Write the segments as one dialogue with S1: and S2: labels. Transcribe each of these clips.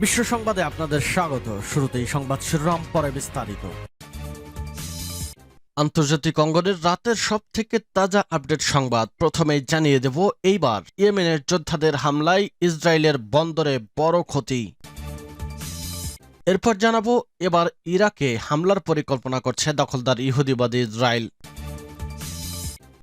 S1: বিশ্ব সংবাদে আপনাদের স্বাগত। শুরুতেই সংবাদ শিরোনাম, পরে বিস্তারিত। আন্তর্জাতিক অঙ্গনের রাতের সব থেকে তাজা আপডেট সংবাদ প্রথমেই জানিয়ে দেব এইবার ইয়েমেনের যোদ্ধাদের হামলায় ইসরায়েলের বন্দরে বড় ক্ষতি। এরপর জানাব, এবার ইরাকে হামলার পরিকল্পনা করছে দখলদার ইহুদিবাদী ইসরায়েল।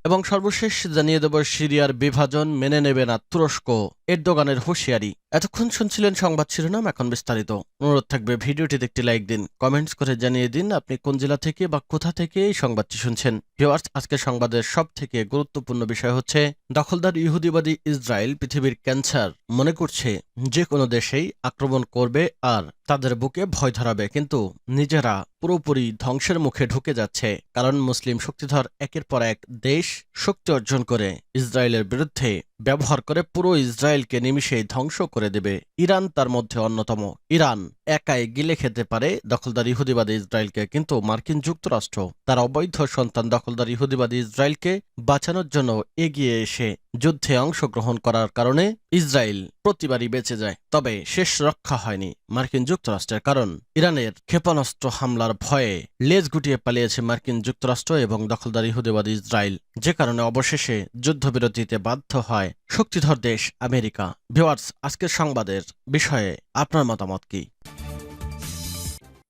S1: এবং সর্বশেষ জানিয়ে দেব সিরিয়ার বিভাজন মেনে নেবে না তুরস্ক। এরদোগানের হুঁশিয়ারি। এতক্ষণ শুনছিলেন সংবাদ শিরোনাম, এখন বিস্তারিত। অনুরোধ থাকবে ভিডিওটিতে একটি লাইক দিন, কমেন্টস করে জানিয়ে দিন আপনি কোন জেলা থেকে বা কোথা থেকে এই সংবাদটি শুনছেন। ভিওয়ার্স আজকে সংবাদের সব থেকে গুরুত্বপূর্ণ বিষয় হচ্ছে, দখলদার ইহুদিবাদী ইসরায়েল পৃথিবীর ক্যান্সার মনে করছে যে কোনো দেশেই আক্রমণ করবে আর তাদের বুকে ভয় ধরাবে, কিন্তু নিজেরা পুরোপুরি ধ্বংসের মুখে ঢুকে যাচ্ছে, কারণ মুসলিম শক্তিধর একের পর এক দেশ শক্তি অর্জন করে ইসরায়েলের বিরুদ্ধে ব্যবহার করে পুরো ইসরায়েলকে নিমিষেই ধ্বংস করে দেবে। ইরান তার মধ্যে অন্যতম। ইরান একাই গিলে খেতে পারে দখলদার ইহুদিবাদী ইসরায়েলকে, কিন্তু মার্কিন যুক্তরাষ্ট্র তার অবৈধ সন্তান দখলদার ইহুদিবাদী ইসরায়েলকে বাঁচানোর জন্য এগিয়ে এসে যুদ্ধে অংশগ্রহণ করার কারণে ইসরায়েল প্রতিবারই বেঁচে যায়। তবে শেষ রক্ষা হয়নি মার্কিন যুক্তরাষ্ট্রের কারণ। ইরানের ক্ষেপণাস্ত্র হামলার ভয়ে লেজ গুটিয়ে পালিয়েছে মার্কিন যুক্তরাষ্ট্র এবং দখলদার ইহুদিবাদী ইসরায়েল। যে কারণে অবশেষে যুদ্ধবিরতিতে বাধ্য হয় শক্তিধর দেশ আমেরিকা। ভিওয়ার্স আজকের সংবাদের বিষয়ে আপনার মতামত কি?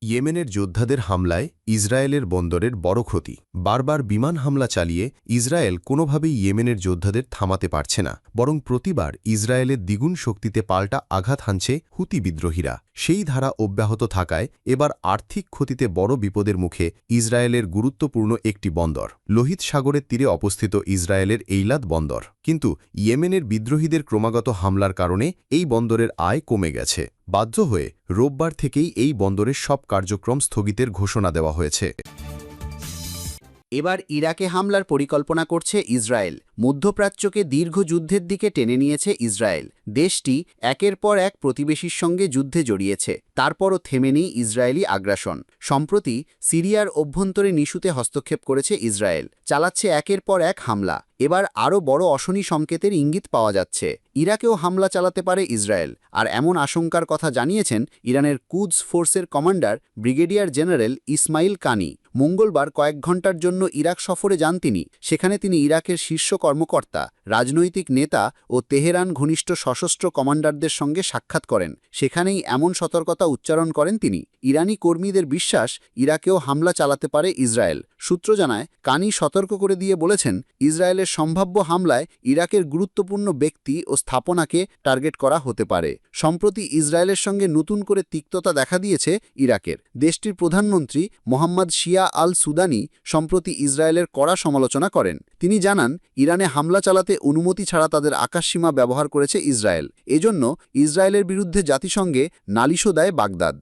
S2: ইয়েমেনের যোদ্ধাদের হামলায় ইসরায়েলের বন্দরের বড় ক্ষতি। বারবার বিমান হামলা চালিয়ে ইসরায়েল কোনোভাবেই ইয়েমেনের যোদ্ধাদের থামাতে পারছে না, বরং প্রতিবার ইসরায়েলের দ্বিগুণ শক্তিতে পাল্টা আঘাত হানছে হুতি বিদ্রোহীরা। সেই ধারা অব্যাহত থাকায় এবার আর্থিক ক্ষতিতে বড় বিপদের মুখে ইসরায়েলের গুরুত্বপূর্ণ একটি বন্দর। লোহিত সাগরের তীরে অবস্থিত ইসরায়েলের এইলাদ বন্দর। কিন্তু ইয়েমেনের বিদ্রোহীদের ক্রমাগত হামলার কারণে এই বন্দরের আয় কমে গেছে। বাধ্য হয়ে রোববার থেকেই এই বন্দরের সব কার্যক্রম স্থগিতের ঘোষণা দেওয়া হয়েছে।
S3: এবার ইরাকে হামলার পরিকল্পনা করছে ইসরায়েল। মধ্যপ্রাচ্যকে দীর্ঘ যুদ্ধের দিকে টেনে নিয়েছে ইসরায়েল। দেশটি একের পর এক প্রতিবেশীর সঙ্গে যুদ্ধে জড়িয়েছে। তারপরও থেমে নেই ইসরায়েলি আগ্রাসন। সম্প্রতি সিরিয়ার অভ্যন্তরে নিশুতে হস্তক্ষেপ করেছে ইসরায়েল। চালাচ্ছে একের পর এক হামলা। এবার আরও বড় অশনি সংকেতের ইঙ্গিত পাওয়া যাচ্ছে। ইরাকেও হামলা চালাতে পারে ইসরায়েল। আর এমন আশঙ্কার কথা জানিয়েছেন ইরানের কুদস ফোর্সের কমান্ডার ব্রিগেডিয়ার জেনারেল ইসমাইল কানি। মঙ্গলবার কয়েক ঘণ্টার জন্য ইরাক সফরে যান তিনি। সেখানে তিনি ইরাকের শীর্ষ কর্মকর্তা, রাজনৈতিক নেতা ও তেহরান ঘনিষ্ঠ সশস্ত্র কমান্ডারদের সঙ্গে সাক্ষাৎ করেন। সেখানেই এমন সতর্কতা উচ্চারণ করেন তিনি। ইরানি কর্মীদের বিশ্বাস, ইরাকেও হামলা চালাতে পারে ইসরায়েল। সূত্র জানায়, কানি সতর্ক করে দিয়ে বলেছেন, ইসরায়েলের সম্ভাব্য হামলায় ইরাকের গুরুত্বপূর্ণ ব্যক্তি ও স্থাপনাকে টার্গেট করা হতে পারে। সম্প্রতি ইসরায়েলের সঙ্গে নতুন করে তিক্ততা দেখা দিয়েছে ইরাকের। দেশটির প্রধানমন্ত্রী মোহাম্মদ শিয়া আল সুদানি সম্প্রতি ইসরায়েলের কড়া সমালোচনা করেন। তিনি জানান, ইরানে হামলা চালাতে অনুমতি ছাড়া তাদের আকাশসীমা ব্যবহার করেছে ইসরায়েল। এজন্য ইসরায়েলের বিরুদ্ধে জাতিসংঘে নালিশও দেয় বাগদাদ।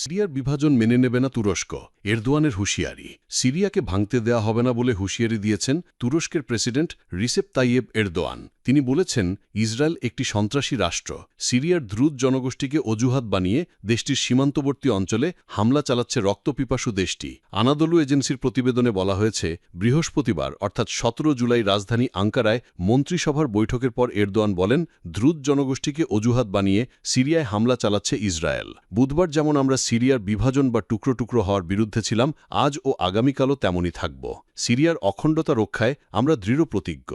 S4: সিরিয়ার বিভাজন মেনে নেবে না তুরস্ক। এরদোয়ানের হুঁশিয়ারি, সিরিয়াকে ভাঙতে দেয়া হবে না বলে হুঁশিয়ারি দিয়েছেন তুরস্কের প্রেসিডেন্ট রিসেপ তাইয়েব এরদোয়ান। তিনি বলেছেন, ইসরায়েল একটি সন্ত্রাসী রাষ্ট্র। সিরিয়ার দ্রুত জনগোষ্ঠীকে অজুহাত বানিয়ে দেশটির সীমান্তবর্তী অঞ্চলে হামলা চালাচ্ছে রক্তপিপাসু দেশটি। আনাদলু এজেন্সির প্রতিবেদনে বলা হয়েছে, বৃহস্পতিবার, অর্থাৎ সতেরো জুলাই রাজধানী আঙ্কারায় মন্ত্রিসভার বৈঠকের পর এরদোয়ান বলেন, দ্রুত জনগোষ্ঠীকে অজুহাত বানিয়ে সিরিয়ায় হামলা চালাচ্ছে ইসরায়েল। বুধবার যেমন আমরা সিরিয়ার বিভাজন বা টুকরো টুকরো হওয়ার বিরুদ্ধে ছিলাম, আজ ও আগামীকালও তেমনই থাকব। সিরিয়ার অখণ্ডতা রক্ষায় আমরা দৃঢ় প্রতিজ্ঞ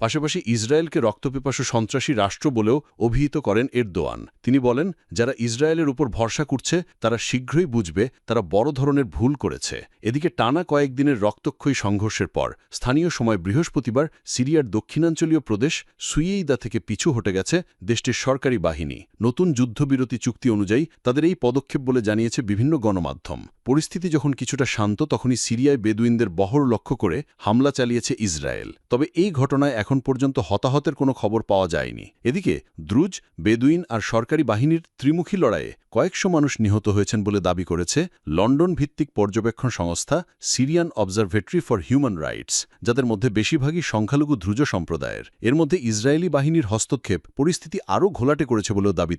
S4: পাশাপাশি ইসরায়েলকে রক্তপিপাসু সন্ত্রাসী রাষ্ট্র বলেও অভিহিত করেন এরদোয়ান। তিনি বলেন, যারা ইসরায়েলের উপর ভরসা করছে, তারা শীঘ্রই বুঝবে তারা বড় ধরনের ভুল করেছে। এদিকে টানা কয়েকদিনের রক্তক্ষয়ী সংঘর্ষের পর স্থানীয় সময় বৃহস্পতিবার সিরিয়ার দক্ষিণাঞ্চলীয় প্রদেশ সুইয়েইদা থেকে পিছু হটে গেছে দেশটির সরকারি বাহিনী। নতুন যুদ্ধবিরতি চুক্তি অনুযায়ী তাদের এই পদক্ষেপ বলে জানিয়েছে বিভিন্ন গণমাধ্যম। পরিস্থিতি যখন কিছুটা শান্ত, তখনই সিরিয়ায় বেদুইনদের বহর লক্ষ্য করে হামলা চালিয়েছে ইসরায়েল। তবে এই ঘটনায় এখন পর্যন্ত হতাহতের কোনো খবর পাওয়া যায়নি। এদিকে, দ্রুজ, বেদুইন আর সরকারি বাহিনীর ত্রিমুখী লড়াইয়ে কয়েকশো মানুষ নিহত হয়েছেন বলে দাবি করেছে লন্ডন ভিত্তিক পর্যবেক্ষণ সংস্থা Syrian observatory for human rights, যাদের মধ্যে বেশিরভাগই সংখ্যালঘু ধ্রুজ সম্প্রদায়ের। এর মধ্যে ইসরায়েলি বাহিনীর হস্তক্ষেপ পরিস্থিতি আরও ঘোলাটে করেছে বলেও দাবি